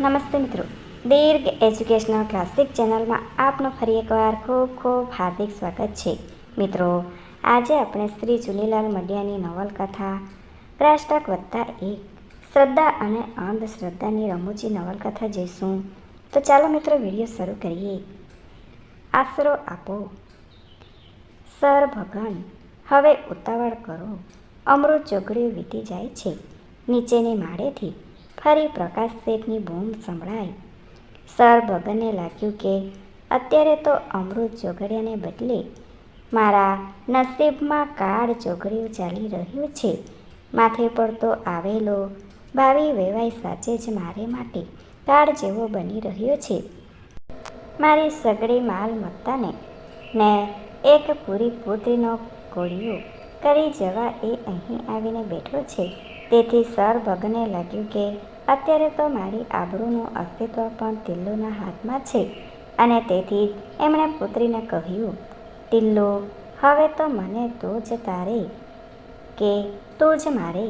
નમસ્તે મિત્રો. દીર્ઘ educational classic ચેનલમાં આપનું ફરી એકવાર ખૂબ ખૂબ હાર્દિક સ્વાગત છે. મિત્રો, આજે આપણે શ્રી ચુનીલાલ મડિયાની નવલકથા ક્રાસ્ટક વત્તા એક, શ્રદ્ધા અને અંધશ્રદ્ધાની રમૂજી નવલકથા જોઈશું. તો ચાલો મિત્રો, વીડિયો શરૂ કરીએ. આશરો આપો. સર ભગન હવે ઉતાવળ કરો. અમૃત ચોગડીઓ વીતી જાય છે. નીચેની માળેથી ફરી પ્રકાશ શેઠની બૂમ સંભળાઈ. સર ભગનને લાગ્યું કે અત્યારે તો અમૃત ચોઘડિયાને બદલે મારા નસીબમાં કાળ ચોઘડિયું ચાલી રહ્યું છે. માથે પડતો આવેલો ભાવિ વેવાય સાચે જ મારે માટે કાળ જેવો બની રહ્યો છે. મારી સગડી માલમત્તાને ને એક પૂરી પુત્રીનો કોળિયો કરી જવા એ અહીં આવીને બેઠો છે. તેથી સર ભગને લાગ્યું કે અત્યારે તો મારી આબરૂનું અસ્તિત્વ પણ તિલ્લુના હાથમાં છે અને તેથી એમણે પુત્રીને કહ્યું, ટિલ્લુ, હવે તો મને તું જ તારે કે તું જ મારે?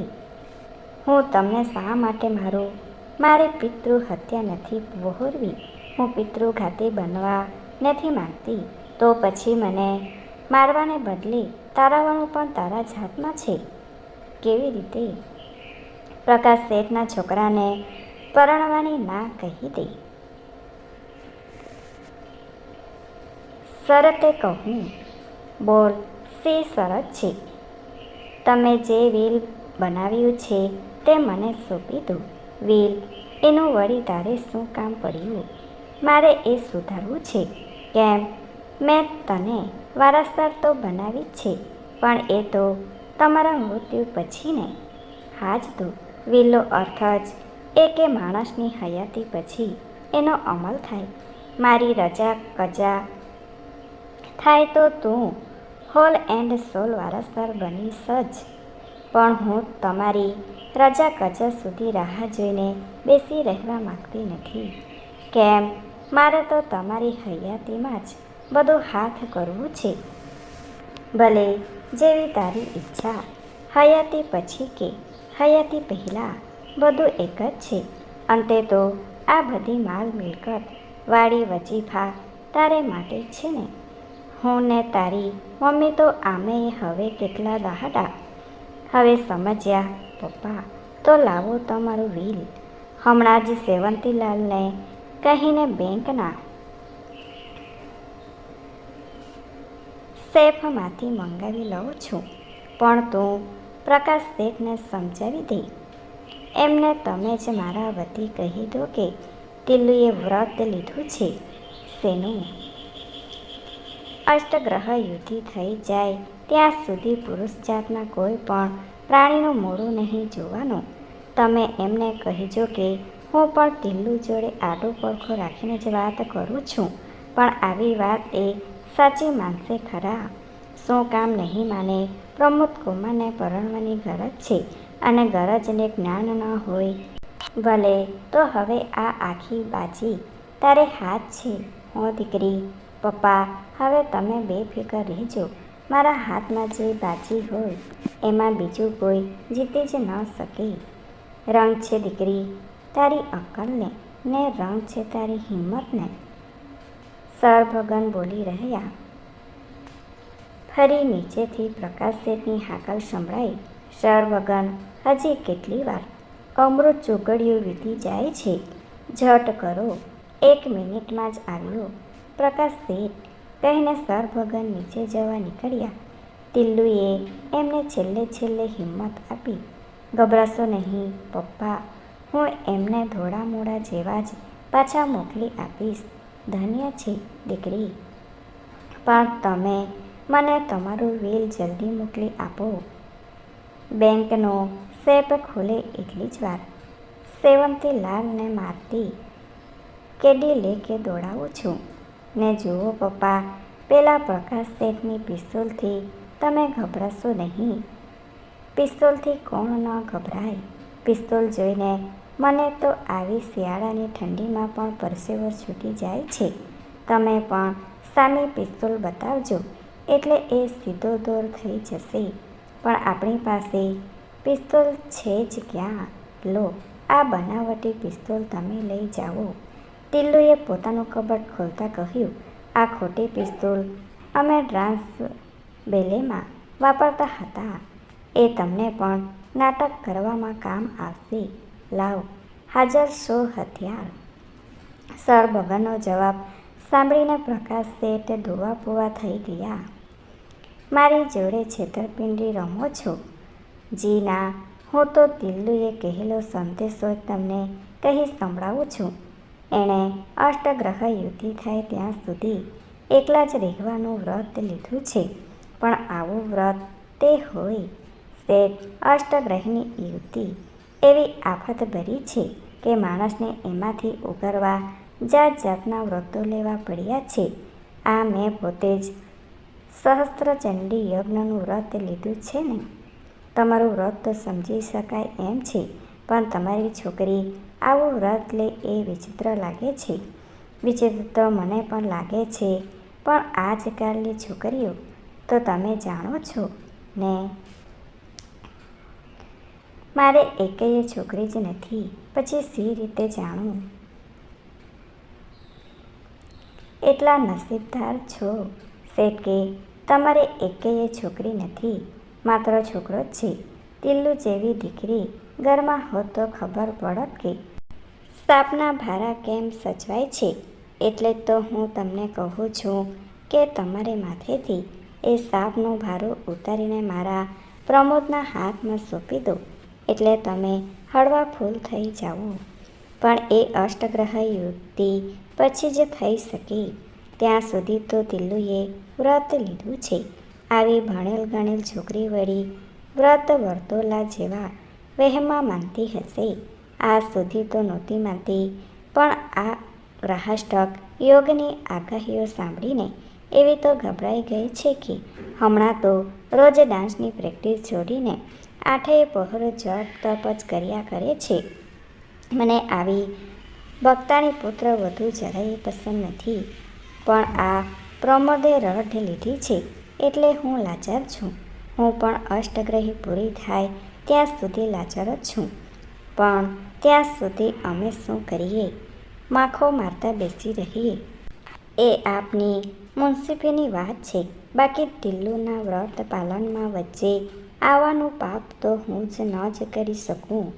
હું તમને શા માટે મારું? મારે પિતૃ હત્યા નથી વહોરવી. હું પિતૃઘાતી બનવા નથી માંગતી. તો પછી મને મારવાને બદલે તારાવાનું પણ તારા હાથમાં છે. કેવી રીતે પ્રકાશ શેઠના છોકરાને પરણવાની ના કહી દે શરતે કહું, બોલ, શે શરત છે? તમે જે વ્હીલ બનાવ્યું છે તે મને સોંપી દો. વ્હીલ, એનું વળી તારે શું કામ પડ્યું? મારે એ સુધારવું છે. કેમ? મેં તને વારસદાર તો બનાવી છે, પણ એ તો તમારા મૃત્યુ પછી ને હા તો વિલ્લો અર્થ જ એ કે માણસની હયાતી પછી એનો અમલ થાય. મારી રજા કજા થાય તો તું હોલ એન્ડ સોલ વારસદાર બનીશ જ પણ હું તમારી રજા કજા સુધી રાહ જોઈને બેસી રહેવા માંગતી નથી. કેમ? મારે તો તમારી હયાતીમાં જ બધું હાથ કરવું છે. ભલે જેવી તારી ઈચ્છા, હયાતી પછી કે હયાતી પહેલાં બધું એક જ છે. અંતે તો આ બધી માલ મિલકત વાડી વજીફા તારે માટે છે ને? હું ને તારી મમ્મી તો આમે હવે કેટલા દહાડા. હવે સમજ્યા, પપ્પા, તો લાવો તમારું વીલ હમણાં જ સેવંતીલાલને કહીને બેંકના સેફમાંથી મંગાવી લઉં છું. પણ તું પ્રકાશ શેઠને સમજાવી દે એમને તમે જ મારા વતી કહી દો કે તિલ્લુએ વ્રત લીધું છે શેનું? અષ્ટગ્રહ યુદ્ધિ થઈ જાય ત્યાં સુધી પુરુષ જાતના કોઈ પણ પ્રાણીનું મોડું નહીં જોવાનું. તમે એમને કહેજો કે હું પણ તિલ્લુ જોડે આડો પડખો રાખીને જ વાત કરું છું, પણ આવી વાત એ સાચી માનશે ખરા. શું કામ નહીં માને પ્રમોદ કુમારને પરણવાની ગરજ છે અને ગરજને જ્ઞાન ન હોય. ભલે, તો હવે આ આખી બાજી તારે હાથ છે. હો દીકરી, પપ્પા, હવે તમે બેફિકર રહેજો. મારા હાથમાં જે બાજી હોય, એમાં બીજું કોઈ જીતી જ ન શકે. રંગ છે દીકરી, તારી અક્કલને, ને રંગ છે તારી હિંમતને. સર ભગન બોલી રહ્યા. ફરી નીચેથી પ્રકાશ શેઠની હાકલ સંભળાઈ. સર વગન હજી કેટલી વાર? અમૃત ચોગડિયું વીતી જાય છે. ઝટ કરો. એક મિનિટમાં જ આવ્યો પ્રકાશ શેઠ. કહીને સર ભગન નીચે જવા નીકળ્યા. તિલ્લુએ એમને છેલ્લે છેલ્લે હિંમત આપી. ગભરાશો નહીં, પપ્પા. હું એમને ધોળા મોડા જેવા જ પાછા મોકલી આપીશ. ધન્ય છે, દીકરી. પણ તમે મને તમારું વિલ જલ્દી મોકલી આપો. બેંકનો સેપ ખુલે એટલી જ વાર. સેવંતી લાલને મારતી કેડી લે કે દોડાવું છું. ને જુઓ પપ્પા, પેલા પ્રકાશ શેઠની પિસ્તોલથી તમે ગભરાશો નહીં. પિસ્તોલથી કોણ ન ગભરાય? પિસ્તોલ જોઈને મને તો આવી શિયાળાની ઠંડીમાં પણ પરસેવો છૂટી જાય છે. તમે પણ સામે પિસ્તોલ બતાવજો. એટલે એ સીધો દોર થઈ જશે. પણ આપણી પાસે પિસ્તોલ છે જ ક્યાં? લો, આ બનાવટી પિસ્તોલ તમે લઈ જાઓ. ટિલ્લુએ પોતાનું કબાટ ખોલતા કહ્યું, આ ખોટી પિસ્તોલ અમે ડ્રાન્સ બેલેમાં વાપરતા હતા. એ તમને પણ નાટક કરવામાં કામ આવશે. લાવ, હાજર શો હથિયાર. સર ભગનનો જવાબ સાંભળીને પ્રકાશ શેઠ ધોવાપોવા થઈ ગયા. મારી જોડે છેતરપિંડી રમો છો? જી ના, હું તો દિલ્લુએ કહેલો સંદેશો તમને કહી સંભળાવું છું. એણે અષ્ટગ્રહ યુદ્ધિ થાય ત્યાં સુધી એકલા જ રહેવાનું વ્રત લીધું છે, પણ આવું વ્રત તે હોય. શેઠ, અષ્ટગ્રહની યુદ્ધિ એવી આફત ભરી છે કે માણસને એમાંથી ઉગરવા જાત જાતના વ્રતો લેવા પડ્યા છે. આ મેં પોતે જ સહસ્ત્રચંડી યજ્ઞનું વ્રત લીધું છે ને? તમારું વ્રત તો સમજી શકાય એમ છે, પણ તમારી છોકરી આવું વ્રત લે એ વિચિત્ર લાગે છે. વિચિત્ર તો મને પણ લાગે છે, પણ આજકાલની છોકરીઓ તો તમે જાણો છો ને? મારે એકેય છોકરી જ નથી, પછી સી રીતે જાણું? એટલા નસીબદાર છો શેઠ કે તમારે એકેય છોકરી નથી, માત્ર છોકરો જ છે. તિલ્લુ જેવી દીકરી ઘરમાં હોત તો ખબર પડત કે સાપના ભારા કેમ સચવાય છે. એટલે તો હું તમને કહું છું કે તમારે માથેથી એ સાપનો ભારો ઉતારીને મારા પ્રમોદના હાથમાં સોંપી દો. એટલે તમે હળવા ફૂલ થઈ જાઓ. પણ એ અષ્ટગ્રહ યુક્તિ પછી જ થઈ શકે. ત્યાં સુધી તો દિલ્લુએ વ્રત લીધું છે. આવી ભણેલ ગણેલ છોકરી વળી વ્રત વર્તોલા જેવા વહેમાં માનતી હશે. આ સુધી તો નહોતી માનતી, પણ આ ગ્રહાષ્ટક યોગની આગાહીઓ સાંભળીને એવી તો ગભરાઈ ગઈ છે કે હમણાં તો રોજ ડાન્સની પ્રેક્ટિસ છોડીને આઠેય પહોર જપ તપ જ કર્યા કરે છે. મને આવી ભક્તાની પુત્ર વધુ જરાય પસંદ નથી. પણ આ પ્રમોદે રઢ લીધી છે. એટલે હું લાચાર છું. હું પણ અષ્ટગ્રહી પૂરી થાય ત્યાં સુધી લાચાર જ છું. પણ ત્યાં સુધી અમે શું કરીએ? માખો મારતા બેસી રહીએ. એ આપની મુનસિફીની વાત છે. બાકી દિલ્લુના વ્રત પાલનમાં વચ્ચે આવવાનું પાપ તો હું જ ન જ કરી શકું.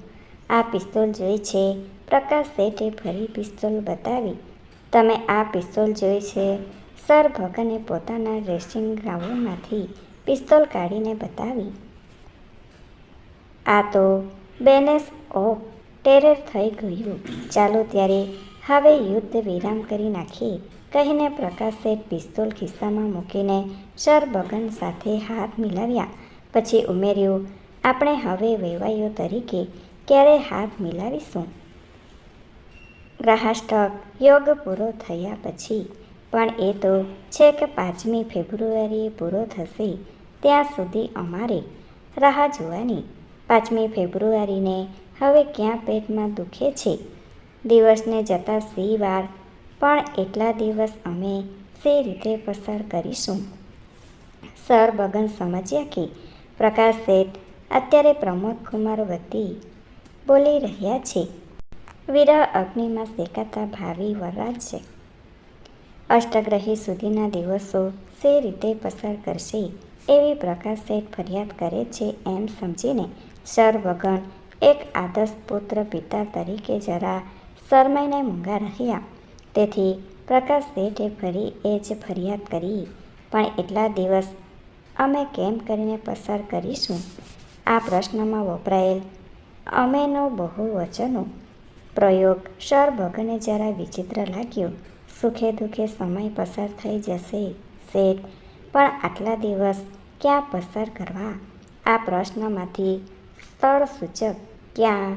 આ પિસ્તોલ જોઈ છે. પ્રકાશ શેઠે ફરી પિસ્તોલ બતાવી. તમે આ પિસ્તોલ જોઈ છે? સર, ભગને પોતાના ડ્રેસિંગ ગ્રાઉન્ડમાંથી પિસ્તોલ કાઢીને બતાવી. આ તો બેનેસ ઓફ ટેરર થઈ ગયું. ચાલો ત્યારે હવે યુદ્ધ વિરામ કરી નાખીએ. કહીને પ્રકાશે પિસ્તોલ ખિસ્સામાં મૂકીને સર બગન સાથે હાથ મિલાવ્યા. પછી ઉમેર્યું, આપણે હવે વેવાઈઓ તરીકે ક્યારે હાથ મિલાવીશું? ગ્રાહાષ્ટક યોગ પૂરો થયા પછી, પણ એ તો છેક પાંચમી ફેબ્રુઆરીએ પૂરો થશે, ત્યાં સુધી અમારે રાહ જોવાની. પાંચમી ફેબ્રુઆરીને હવે ક્યાં પેટમાં દુખે છે? દિવસને જતા સી વાર, પણ એટલા દિવસ અમે સે રીતે પસાર કરીશું. સર બગન સમજ્યા કે પ્રકાશ શેઠ અત્યારે પ્રમોદ કુમાર વતી બોલી રહ્યા છે. વિરહ અગ્નિમાં શેકાતા ભાવિ વરરાજ છે. અષ્ટગ્રહી સુધીના દિવસો સે રીતે પસાર કરશે એવી પ્રકાશ શેઠ ફરિયાદ કરે છે એમ સમજીને સર બગન એક આદર્શ પુત્ર પિતા તરીકે જરા શરમાઈને મૂંગા રહ્યા. તેથી પ્રકાશ શેઠે ફરી એ જ ફરિયાદ કરી, પણ એટલા દિવસ અમે કેમ કરીને પસાર કરીશું? આ પ્રશ્નમાં વપરાયેલ અમેનો બહુવચનો પ્રયોગ. સર ભગને જરા વિચિત્ર લાગ્યો. સુખે દુઃખે સમય પસાર થઈ જશે, શેઠ. પણ આટલા દિવસ ક્યાં પસાર કરવા? આ પ્રશ્નમાંથી સ્થળ સૂચક ક્યાં?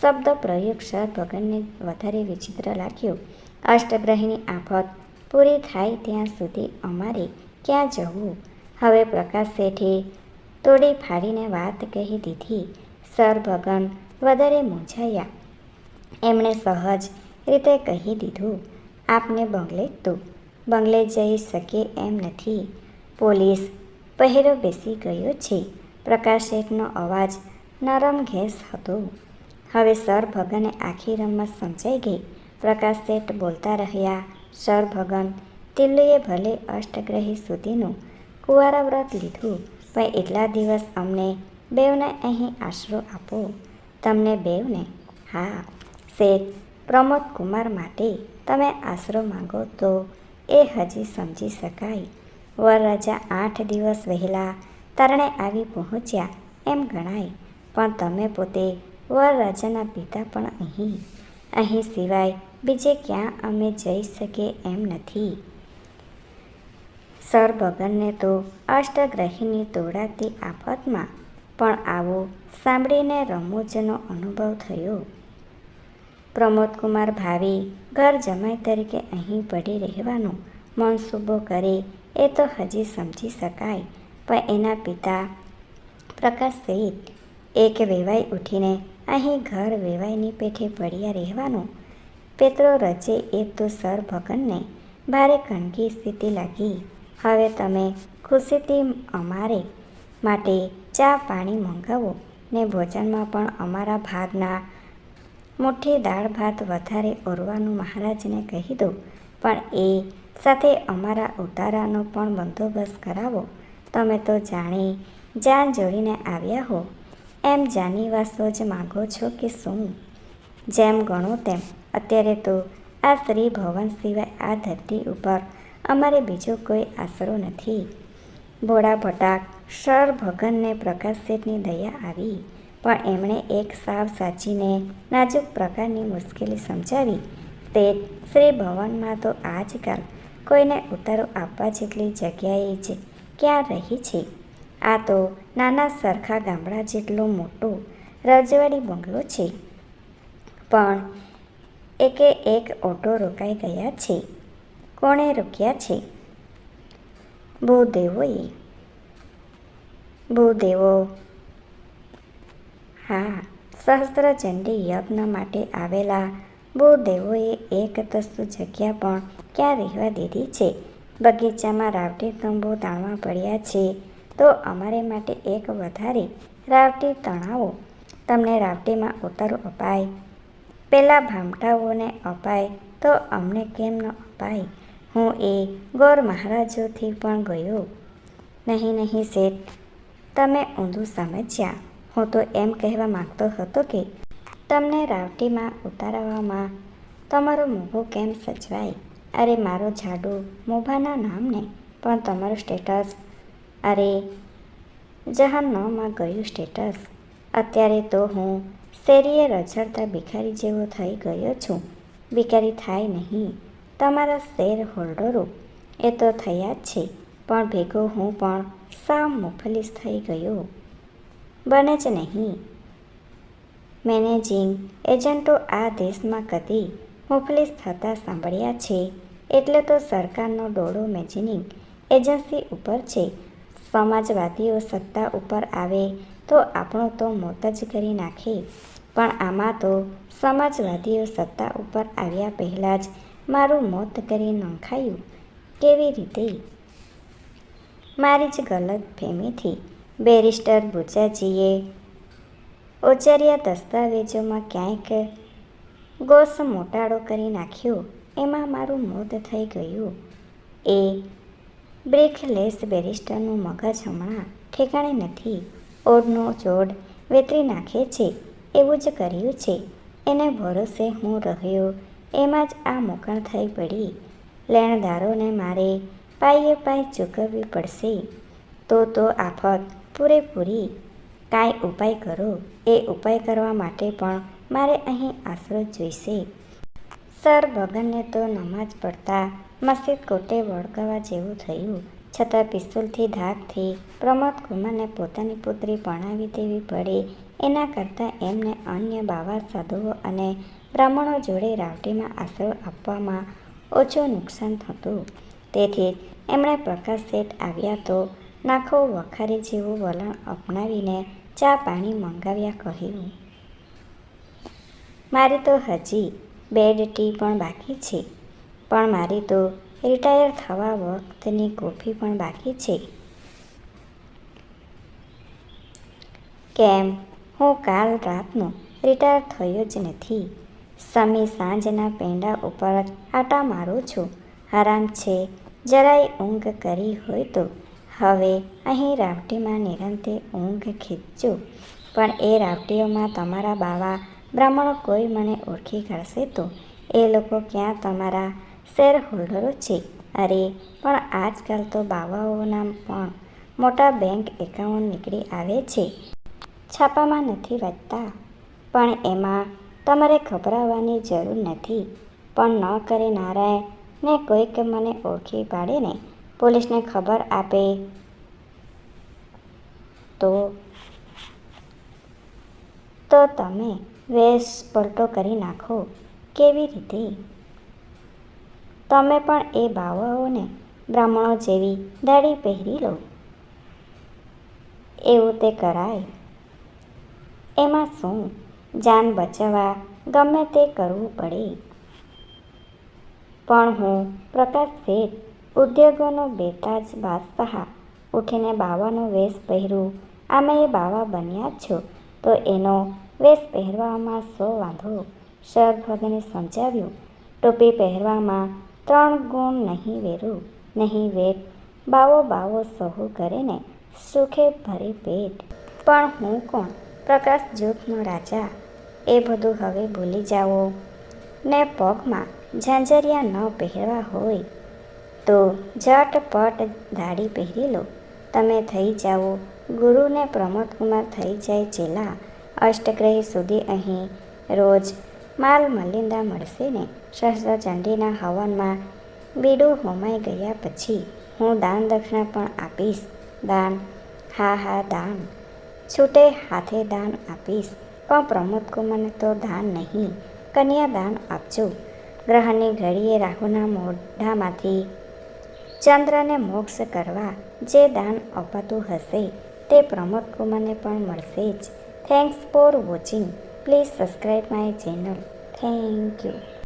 શબ્દ પ્રયોગ સર ભગનને વધારે વિચિત્ર લાગ્યો. અષ્ટગ્રહીની આફત પૂરી થાય ત્યાં સુધી અમારે ક્યાં જવું? હવે પ્રકાશ શેઠે તોડી ફાડીને વાત કહી દીધી. સર ભગન વધારે મૂંઝાયા. એમણે સહજ રીતે કહી દીધું, આપને બંગલે તો, બંગલે જઈ શકે એમ નથી. પોલીસ પહેરો બેસી ગયો છે. પ્રકાશ શેઠનો અવાજ નરમ ઘેસ હતો. હવે સર ભગને આખી રમત સમજાઈ ગઈ. પ્રકાશ શેઠ બોલતા રહ્યા, સર ભગન, તિલ્લુએ ભલે અષ્ટગ્રહી સુધીનું કુંવારા વ્રત લીધું, પણ એટલા દિવસ અમને બેવને અહીં આશરો આપો. તમને બેવને, હા શેઠ પ્રમોદ કુમાર માટે તમે આશરો માંગો તો એ હજી સમજી શકાય. વરરાજા આઠ દિવસ વહેલા તરણે આવી પહોંચ્યા એમ ગણાય. પણ તમે પોતે વરરાજાના પિતા પણ અહીં. અહીં સિવાય બીજે ક્યાં અમે જઈ શકીએ એમ નથી. સર ભગનને તો અષ્ટગ્રહીની તોડાતી આફતમાં પણ આવો સાંભળીને રમૂજનો અનુભવ થયો. પ્રમોદકુમાર ભાવી ઘર જમાઈ તરીકે અહીં પડી રહેવાનો મનસૂબો કરે એ તો હજી સમજી શકાય. પણ એના પિતા પ્રકાશ સહિત એક વેવાઈ ઉઠીને અહીં ઘર વેવાઈની પેઠે પડ્યા રહેવાનું પેત્રો રચે એ તો સર ભગનને ભારે કણકી સ્થિતિ લાગી. હવે તમે ખુશીથી અમારે માટે ચા પાણી મંગાવો ને ભોજનમાં પણ અમારા ભાગના મુઠ્ઠી, દાળ, ભાત વધારે ઓરવાનું મહારાજને કહી દો. પણ એ સાથે અમારા ઉતારાનો પણ બંદોબસ્ત કરાવો. તમે તો જાણી જાન જોડીને આવ્યા હો. એમ જાની વાસો જ માગો છો કે શું? જેમ ગણો તેમ, અત્યારે તો આ શ્રી ભવન સિવાય આ ધરતી ઉપર અમારે બીજો કોઈ આશરો નથી. ભોળા ભટાક સર ભગનને પ્રકાશ શેઠની દયા આવી. પણ એમણે એક સાવ સાચીને નાજુક પ્રકારની મુશ્કેલી સમજાવી. તે શ્રી ભવનમાં તો આજકાલ કોઈને ઉતારો આપવા જેટલી જગ્યાએ જ ક્યાં રહી છે? આ તો નાના સરખા ગામડા જેટલો મોટો રજવાડી બંગલો છે. પણ એકે એક ઓટો રોકાઈ ગયા છે. કોણે રોક્યા છે? ભૂદેવોએ. ભૂદેવો હા સહસ્ત્રચંડી યજ્ઞ માટે આવેલા ભૂદેવોએ એક તસ્તુ જગ્યા પણ ક્યાં રહેવા દીધી છે? બગીચામાં રાવટી તંબુ તાણવા પડ્યા છે, તો અમારે માટે એક વધારે રાવટી તણાવો. તમને રાવટીમાં ઉતારો અપાય. પેલા ભામટાઓને અપાય, તો અમને કેમ ન અપાય? હું એ ગોર મહારાજોથી પણ ગયો. નહીં નહીં, શેઠ. તમે ઊંધું સમજ્યા. હું તો એમ કહેવા માંગતો હતો કે તમને રાવટીમાં ઉતારવામાં તમારો મોભો કેમ સચવાય અરે મારો જાડુ, મોભાના નામને પણ તમારું સ્ટેટસ. અરે, જહાનમાં ગયું સ્ટેટસ. અત્યારે તો હું શેરીએ રઝળતા ભિખારી જેવો થઈ ગયો છું. ભિખારી થાય નહીં. તમારા શેર હોલ્ડરો એ તો થયા જ છે, પણ ભેગો હું પણ સાવ મુફલીસ થઈ ગયો. બને જ નહીં. મેનેજિંગ એજન્ટો આ દેશમાં કદી મુફલીસ થતા સાંભળ્યા છે. એટલે તો સરકારનો ડોળો મેનેજિંગ એજન્સી ઉપર છે. સમાજવાદીઓ સત્તા ઉપર આવે તો આપણો તો મોત જ કરી નાખે. પણ આમાં તો સમાજવાદીઓ સત્તા ઉપર આવ્યા પહેલાં જ મારું મોત કરી નોંખાયું કેવી રીતે? મારી જ ગલત ફેમીથી બેરિસ્ટર બુચાજીએ ઓચરિયા દસ્તાવેજોમાં ક્યાંક ગોસ મોટાળો કરી નાખ્યો. એમાં મારું મોત થઈ ગયું. એ બ્રેકલેસ બેરિસ્ટરનું મગજ હમણાં ઠેકાણે નથી. ઓઢનો જોડ વેતરી નાખે છે. એવું જ કર્યું છે. એને ભરોસે હું રહ્યો. એમાં જ આ મોકણ થઈ પડી. લેણદારોને મારે પાયે પાય ચૂકવવી પડશે. તો તો આફત પૂરેપૂરી કાંઈ ઉપાય કરો, એ ઉપાય કરવા માટે પણ મારે અહીં આશરો જોઈશે. સર ભગનને તો નમાજ પડતા મસ્જિદ કોટે વળગાવા જેવું થયું. છતાં પિસ્તોલથી ધાકથી પ્રમોદ કુમારને પોતાની પુત્રી પરણાવી દેવી પડે. એના કરતાં એમને અન્ય બાવા, સાધુઓ અને બ્રાહ્મણો જોડે રાવટીમાં આશરો આપવામાં ઓછું નુકસાન થતું. તેથી એમણે પ્રકાશ શેઠ આવ્યા તો નાખો વખારી જેવું વલણ અપનાવીને ચા પાણી મંગાવ્યા કહ્યું. મારી તો હજી બેડ ટી પણ બાકી છે, પણ મારી તો રિટાયર થવા વખતની કોફી પણ બાકી છે. કેમ? હું કાલ રાતનું રિટાયર થયો જ નથી. સમી સાંજના પેંડા ઉપર આટા મારું છું. આરામ છે, જરાય ઊંઘ કરી હોય તો. હવે અહીં રાવટીમાં નિરંતે ઊંઘ ખીચજો. પણ એ રાવટીઓમાં તમારા બાવા બ્રાહ્મણો કોઈ મને ઓળખી કાઢશે તો? એ લોકો ક્યાં તમારા શેર હોલ્ડરો છે? અરે, પણ આજકાલ તો બાવાઓના પણ મોટા બેંક એકાઉન્ટ નીકળી આવે છે. છાપામાં નથી વાંચતા. પણ એમાં તમારે ગભરાવાની જરૂર નથી. પણ ન કરે નારાયણ, ને કોઈક મને ઓળખી પાડે ને. પોલીસને ખબર આપે. તો તો તમે વેશ પલટો કરી નાખો કેવી રીતે? તમે પણ એ બાવાઓને બ્રાહ્મણો જેવી દાઢી પહેરી લો. એવું તે કરાય. એમાં શું? જાન બચાવવા ગમે તે કરવું પડે. પણ હું પ્રકાશ શેઠ ઉદ્યોગોનો બેતાજ બાદશાહ ઉઠીને બાવાનો વેશ પહેર્યું આમે એ બાવા બન્યા છો? તો એનો વેશ પહેરવામાં શો વાંધો? સરભગને સમજાવ્યું. ટોપી પહેરવામાં ત્રણ ગુણ નહીં વેરું. નહીં વેટ બાવો બાવો સહુ કરે ને, સુખે ભરી પેટ. પણ હું કોણ? પ્રકાશ જૂથનો રાજા. એ બધું હવે ભૂલી જાઓ. ને પગમાં ઝાંઝરિયા ન પહેરવા હોય. તો ઝટપટ દાઢી પહેરી લો. તમે થઈ જાઓ. ગુરુને પ્રમોદકુમાર થઈ જાય છેલ્લા અષ્ટગ્રહી સુધી અહીં. રોજ માલ મલિંદા મળશે ને? સહસ્ત્રચંડીના હવનમાં બીડું હોમાઈ ગયા પછી હું દાન દક્ષિણા પણ આપીશ. દાન. હા હા, દાન. છૂટે હાથે દાન આપીશ. પણ પ્રમોદકુમારને તો દાન નહીં. કન્યા દાન આપજો. ગ્રહણની ઘડીએ રાહુના મોઢામાંથી ચંદ્રને મોક્ષ કરવા જે દાન અપાતું હશે, તે પ્રમોદ કુમારને પણ મળશે જ. Thanks for watching please subscribe my channel thank you